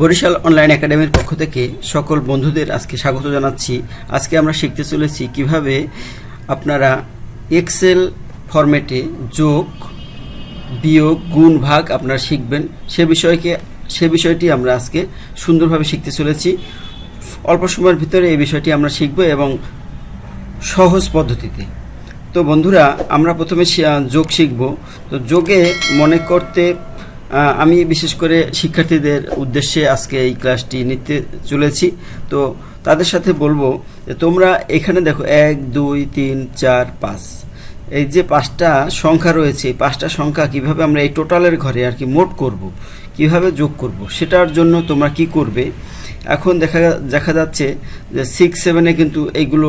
Barishal online একাডেমির পক্ষ থেকে সকল বন্ধুদের আজকে স্বাগত জানাচ্ছি। আজকে আমরা শিখতে চলেছি কীভাবে আপনারা এক্সেল ফরম্যাটে যোগ, বিয়োগ, গুণ, ভাগ আপনারা শিখবেন। সে বিষয়কে, সে বিষয়টি আমরা আজকে সুন্দরভাবে শিখতে চলেছি। অল্প সময়ের ভিতরে এই বিষয়টি আমরা শিখব এবং সহজ পদ্ধতিতে। তো বন্ধুরা, আমরা প্রথমে যোগ শিখব। তো যোগে মনে করতে আমি বিশেষ করে শিক্ষার্থীদের উদ্দেশ্যে আজকে এই ক্লাসটি নিতে চলেছি। তো তাদের সাথে বলব যে তোমরা এখানে দেখো, এক, দুই, তিন, চার, পাঁচ। এই যে পাঁচটা সংখ্যা রয়েছে, এই পাঁচটা সংখ্যা কীভাবে আমরা এই টোটালের ঘরে আর কি মোট করব, কীভাবে যোগ করব, সেটার জন্য তোমরা কি করবে? এখন দেখা দেখা যাচ্ছে যে সিক্স সেভেনে কিন্তু এইগুলো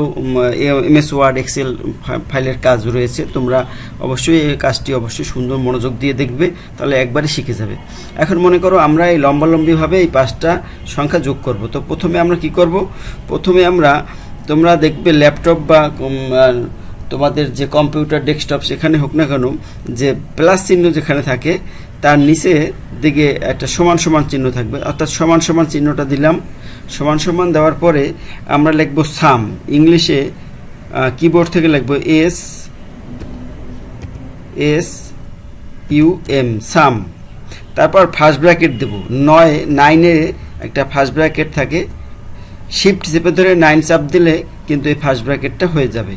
এমএস ওয়ার্ড এক্সেল ফাইলের কাজ রয়েছে। তোমরা অবশ্যই এই কাজটি অবশ্যই সুন্দর মনোযোগ দিয়ে দেখবে, তাহলে একবারে শিখে যাবে। এখন মনে করো আমরা এই লম্বালম্বিভাবে এই পাঁচটা সংখ্যা যোগ করব। তো প্রথমে আমরা কি করব? প্রথমে আমরা, তোমরা দেখবে ল্যাপটপ বা তোমাদের যে কম্পিউটার, ডেস্কটপ সেখানে হোক না কেন, যে প্লাস চিহ্ন যেখানে থাকে তার নিচে দিকে একটা সমান সমান চিহ্ন থাকবে। অর্থাৎ সমান সমান চিহ্নটা দিলাম। সমান সমান দেওয়ার পরে আমরা লিখব সাম। ইংলিশে কিবোর্ড থেকে লিখব S S, U, M, sum. তারপর ফার্স্ট ব্র্যাকেট দেব। নয় নাইনে একটা ফার্স্ট ব্র্যাকেট থাকে। শিফট চেপে ধরে নাইন চাপ দিলে কিন্তু এই ফার্স্ট ব্র্যাকেটটা হয়ে যাবে।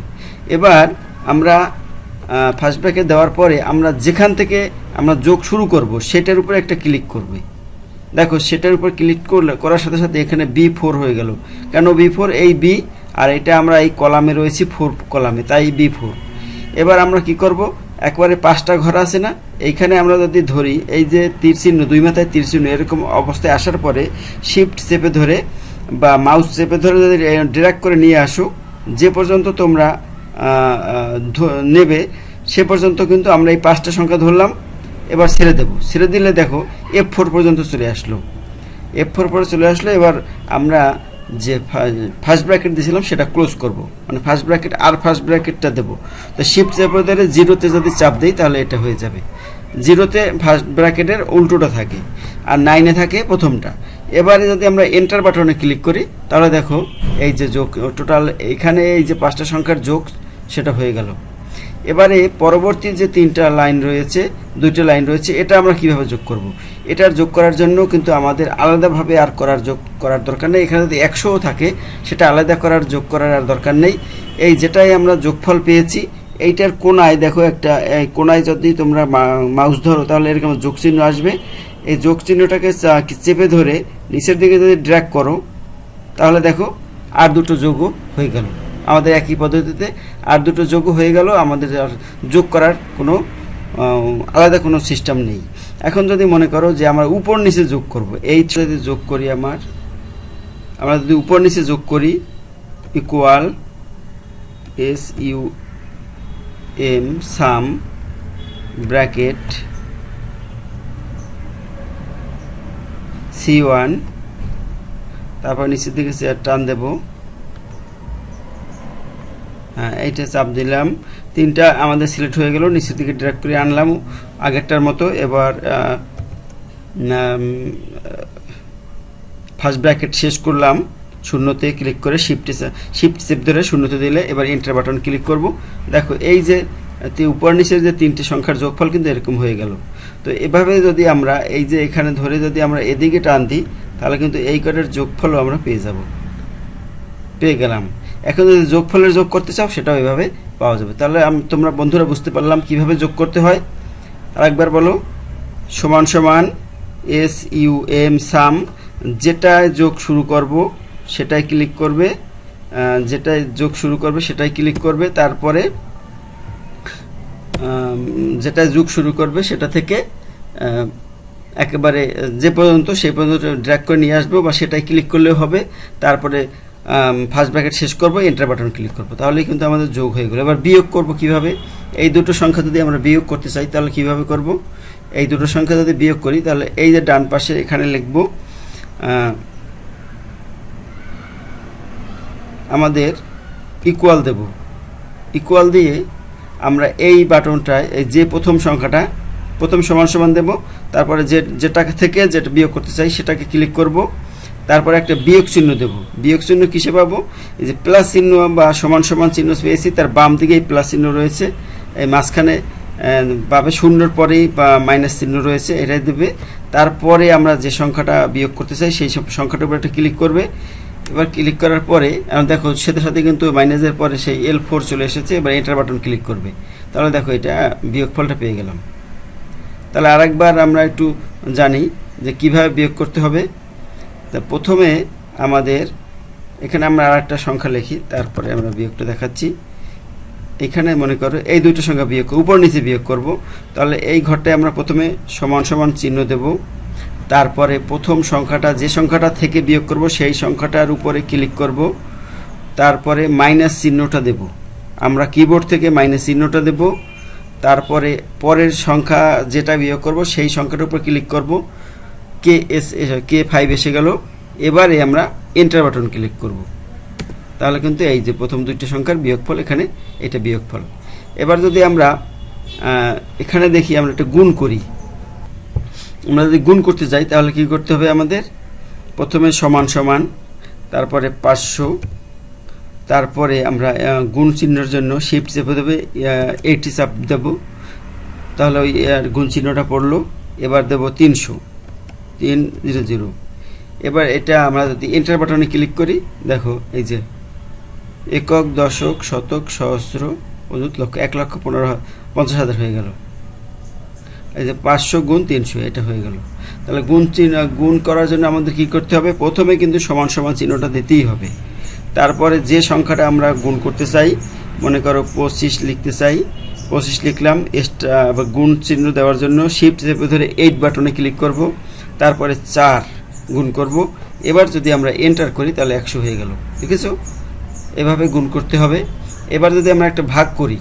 এবার আমরা ফার্স্ট ব্র্যাকেট দেওয়ার পরে আমরা যেখান থেকে আমরা যোগ শুরু করব, সেটার উপরে একটা ক্লিক করবে। দেখো, সেটার উপর ক্লিক করলে, করার সাথে সাথে এখানে বি ফোর হয়ে গেল। কেন বি ফোর এই বি আর এটা আমরা এই কলামে রয়েছি ফোর কলামে, তাই বি ফোর এবার আমরা কি করব? একবারে পাঁচটা ঘর আছে না, এইখানে আমরা যদি ধরি, এই যে তীর চিহ্ন, দুই মাথায় তীর চিহ্ন, এরকম অবস্থায় আসার পরে শিফট চেপে ধরে বা মাউস চেপে ধরে যদি ড্র্যাগ করে নিয়ে আসো, যে পর্যন্ত তোমরা নেবে, সে পর্যন্ত কিন্তু আমরা এই পাঁচটা সংখ্যা ধরলাম। এবার ছেড়ে দেবো। ছেড়ে দিলে দেখো এফ ফোর পর্যন্ত চলে আসলো। এফ ফোর পরে চলে আসলো এবার আমরা যে ফার্স্ট ব্র্যাকেট দিয়েছিলাম সেটা ক্লোজ করব। মানে ফার্স্ট ব্র্যাকেট আর ফার্স্ট ব্র্যাকেটটা দেবো। তো শিফট চেপে ধরে জিরোতে যদি চাপ দিই তাহলে এটা হয়ে যাবে। জিরোতে ফার্স্ট ব্র্যাকেটের উল্টোটা থাকে আর নাইনে থাকে প্রথমটা। এবারে যদি আমরা এন্টার বাটনে ক্লিক করি, তাহলে দেখো এই যে যোগ টোটাল এখানে এই যে পাঁচটা সংখ্যার যোগ সেটা হয়ে গেল। এবারে পরবর্তী যে তিনটা লাইন রয়েছে, দুইটা লাইন রয়েছে, এটা আমরা কীভাবে যোগ করব। এটার যোগ করার জন্য কিন্তু আমাদের আলাদাভাবে আর করার যোগ করার দরকার নেই। এখানে যদি একশোও থাকে, সেটা আলাদা করার, যোগ করার আর দরকার নেই। এই যেটাই আমরা যোগফল পেয়েছি, এইটার কোনায় দেখো একটা কোনায় যদি তোমরা মাউস ধরো, তাহলে এরকম যোগ চিহ্ন আসবে। এই যোগ চিহ্নটাকে চেপে ধরে নিচের দিকে যদি ড্র্যাক করো, তাহলে দেখো আর দুটো যোগও হয়ে গেল। আমাদের একই পদ্ধতিতে। আর দুটো যোগ হয়ে গেল, আমাদের আর যোগ করার কোনো আলাদা কোনো সিস্টেম নেই। এখন যদি মনে করো যে আমরা উপর নিচে যোগ করব, এই যদি যোগ করি আমার, আমরা যদি উপর নিচে যোগ করি equal S U M sum bracket C one তারপর নিচের দিকে চেয়ার টান দেব। এইটা চাপ দিলাম। তিনটা আমাদের সিলেক্ট হয়ে গেল, নিচের দিকে ড্র্যাগ করে আনলাম আগেরটার মতো। এবার ফার্স্ট ব্র্যাকেট শেষ করলাম, শূন্যতে ক্লিক করে শিফটে শিফট চেপ ধরে শূন্যতে দিলে এবার এন্টার বাটন ক্লিক করব। দেখো, এই যে উপর নিচের যে তিনটে সংখ্যার যোগফল কিন্তু এরকম হয়ে গেল। তো এভাবে যদি আমরা, এই যে এখানে ধরে যদি আমরা এদিকে টান দিই, তাহলে কিন্তু এই কটার যোগফলও আমরা পেয়ে যাব। পেয়ে গেলাম। এখন যদি যোগফলের যোগ করতে চাও, সেটাও এভাবে পাওয়া যাবে। তাহলে আম- তোমরা বন্ধুরা বুঝতে পারলাম কীভাবে যোগ করতে হয়। আরেকবার বলো। সমান সমান এস ইউ এম সাম যেটায় যোগ শুরু করব সেটাই ক্লিক করবে। যেটায় যোগ শুরু করবে সেটাই ক্লিক করবে। তারপরে যেটা যোগ শুরু করবে, সেটা থেকে একেবারে, যে পর্যন্ত, সেই পর্যন্ত ড্র্যাগ করে নিয়ে আসব বা সেটাই ক্লিক করলেও হবে। তারপরে ফার্স্ট ব্র্যাকেট শেষ করব এন্টার বাটন ক্লিক করব। তাহলেই কিন্তু আমাদের যোগ হয়ে গেলো। এবার বিয়োগ করব কীভাবে? এই দুটো সংখ্যা যদি আমরা বিয়োগ করতে চাই, তাহলে কীভাবে করব? এই দুটো সংখ্যা যদি বিয়োগ করি, তাহলে এই যে ডান পাশে এখানে লিখব আমাদের ইকুয়াল দেব। ইকুয়াল দিয়ে আমরা এই বাটনটায়, এই যে প্রথম সংখ্যাটা, প্রথম সমান সমান দেব। তারপরে যে, যেটা থেকে, যেটা বিয়োগ করতে চাই, সেটাকে ক্লিক করব। তারপরে একটা বিয়োগ চিহ্ন দেব। বিয়োগ চিহ্ন কিসে পাবো? এই যে প্লাস চিহ্ন বা সমান সমান চিহ্ন পেয়েছি, তার বাম দিকেই প্লাস চিহ্ন রয়েছে। এই মাঝখানে পাবে শূন্যর পরেই বা মাইনাস চিহ্ন রয়েছে, এটাই দেবে। তারপরে আমরা যে সংখ্যাটা বিয়োগ করতে চাই, সেই সব সংখ্যাটার উপর একটা ক্লিক করবে। এবার ক্লিক করার পরে দেখো সাথে সাথে কিন্তু মাইনাসের পরে সেই এল ফোর চলে এসেছে, এবার এন্টার বাটন ক্লিক করবে। তাহলে দেখো এটা বিয়োগফলটা পেয়ে গেলাম। তাহলে আরেকবার আমরা একটু জানি যে কীভাবে বিয়োগ করতে হবে। তা প্রথমে আমাদের, এখানে আমরা আর একটা সংখ্যা লিখি, তারপরে আমরা বিয়োগটা দেখাচ্ছি। এখানে মনে করো এই দুটো সংখ্যা বিয়োগ উপর নিচে বিয়োগ করব। তাহলে এই ঘরটায় আমরা প্রথমে সমান সমান চিহ্ন দেব। তারপরে প্রথম সংখ্যাটা, যে সংখ্যাটা থেকে বিয়োগ করব, সেই সংখ্যাটার উপরে ক্লিক করব। তারপরে মাইনাস চিহ্নটা দেব। আমরা কিবোর্ড থেকে মাইনাস চিহ্নটা দেব। তারপরে পরের সংখ্যা যেটা বিয়োগ করব, সেই সংখ্যাটার উপর ক্লিক করব। কে এস কে ফাইভ এসে গেল। এবারে আমরা এন্টার বাটন ক্লিক করব। তাহলে কিন্তু এই যে প্রথম দুইটা সংখ্যার বিয়োগফল, এখানে এটা বিয়োগফল। এবার যদি আমরা এখানে দেখি আমরা একটা গুণ করি। আমরা যদি গুণ করতে যাই, তাহলে কি করতে হবে আমাদের? প্রথমে সমান সমান, তারপরে পাঁচশো, তারপরে আমরা গুণ চিহ্নের জন্য শিফট চেপে দেবে এইটি চাপ দেব। তাহলে ওই গুণ চিহ্নটা পড়ল। এবার দেব তিনশো। তিন, জিরো জিরো। এবার এটা আমরা যদি এন্টার বাটনে ক্লিক করি, দেখো, এই যে একক, দশক, শতক, সহস্র অযুত লক্ষ, এক লক্ষ পনেরো পঞ্চাশ হাজার হয়ে গেল। এই যে পাঁচশো গুণ তিনশো, এটা হয়ে গেল। তাহলে গুণ চিহ্ন, গুণ করার জন্য আমাদের কি করতে হবে? প্রথমে কিন্তু সমান সমান চিহ্নটা দিতেই হবে। তারপরে যে সংখ্যাটা আমরা গুণ করতে চাই, মনে করো পঁচিশ লিখতে চাই, পঁচিশ লিখলাম, এক্সট্রা গুণ চিহ্ন দেওয়ার জন্য শিফট চেপে ধরে এইট বাটনে ক্লিক করব। তারপরে চার গুণ করব। এবার যদি আমরা এন্টার করি, তাহলে একশো হয়ে গেল। দেখেছ? এভাবে গুণ করতে হবে। এবার যদি আমরা একটা ভাগ করি,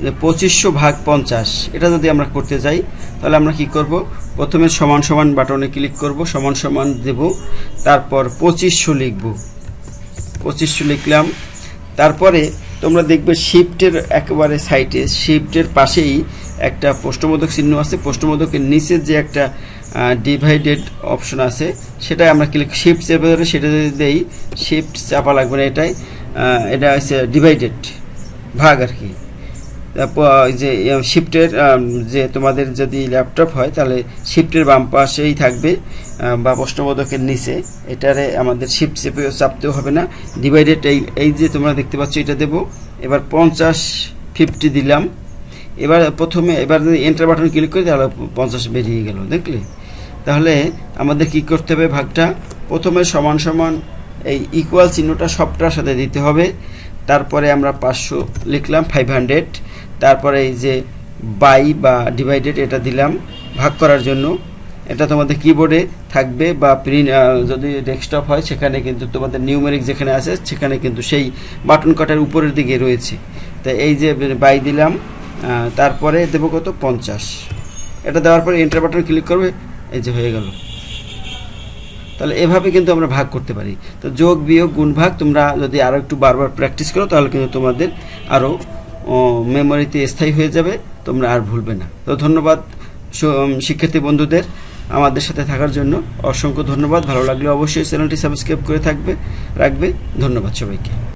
যে পঁচিশশো ভাগ পঞ্চাশ, এটা যদি আমরা করতে যাই, তাহলে আমরা কি করব? প্রথমে সমান সমান বাটনে ক্লিক করব, সমান সমান দেব, তারপর পঁচিশশো লিখব। পঁচিশশো লিখলাম। তারপরে তোমরা দেখবে শিফটের একেবারে সাইটে শিফটের পাশেই একটা প্রশ্নবোধক চিহ্ন আছে। প্রশ্নবোধকের নিচে যে একটা ডিভাইডেড অপশন আছে। সেটাই আমরা ক্লিক শিফট চেপে ধরে সেটা যদি দেই শিফট চাপা লাগবে না এটাই। এটা হচ্ছে ডিভাইডেড ভাগ আর কি। যে শিফটের যে তোমাদের যদি ল্যাপটপ হয়, তাহলে শিফটের বাম পাশেই থাকবে বা প্রশ্নবোধকের নিচে। এটারে আমাদের শিফট চেপে চাপতেও হবে না। ডিভাইডেড এই এই যে তোমরা দেখতে পাচ্ছ, এটা দেবো। এবার পঞ্চাশ ফিফটি দিলাম। এবার প্রথমে, এবার যদি এন্টার বাটন ক্লিক করি, তাহলে পঞ্চাশ বেরিয়ে গেল, দেখলে? তাহলে আমাদের কি করতে হবে ভাগটা? প্রথমে সমান সমান এই ইকুয়াল চিহ্নটা সবটার সাথে দিতে হবে। তারপরে আমরা পাঁচশো লিখলাম ফাইভ হান্ড্রেড তারপরে এই যে বাই বা ডিভাইডেড এটা দিলাম ভাগ করার জন্য। এটা তোমাদের কিবোর্ডে থাকবে বা প্রিন্ট যদি ডেস্কটপ হয়, সেখানে কিন্তু তোমাদের নিউমেরিক যেখানে আছে, সেখানে কিন্তু সেই বাটন কাটার উপরের দিকে রয়েছে। তো এই যে বাই দিলাম তারপরে দেবো কত? পঞ্চাশ। এটা দেওয়ার পরে এন্টার বাটন ক্লিক করবে। এই যে হয়ে গেল। তাহলে এভাবে কিন্তু আমরা ভাগ করতে পারি। তো যোগ, বিয়োগ, গুণ, ভাগ তোমরা যদি আরও একটু বারবার প্র্যাকটিস করো, তাহলে কিন্তু তোমাদের আরও মেমোরিতে স্থায়ী হয়ে যাবে। তোমরা আর ভুলবে না। তো ধন্যবাদ শিক্ষার্থী বন্ধুদের আমাদের সাথে থাকার জন্য। অসংখ্য ধন্যবাদ। ভালো লাগলে অবশ্যই চ্যানেলটি সাবস্ক্রাইব করে থাকবে, রাখবে। ধন্যবাদ সবাইকে।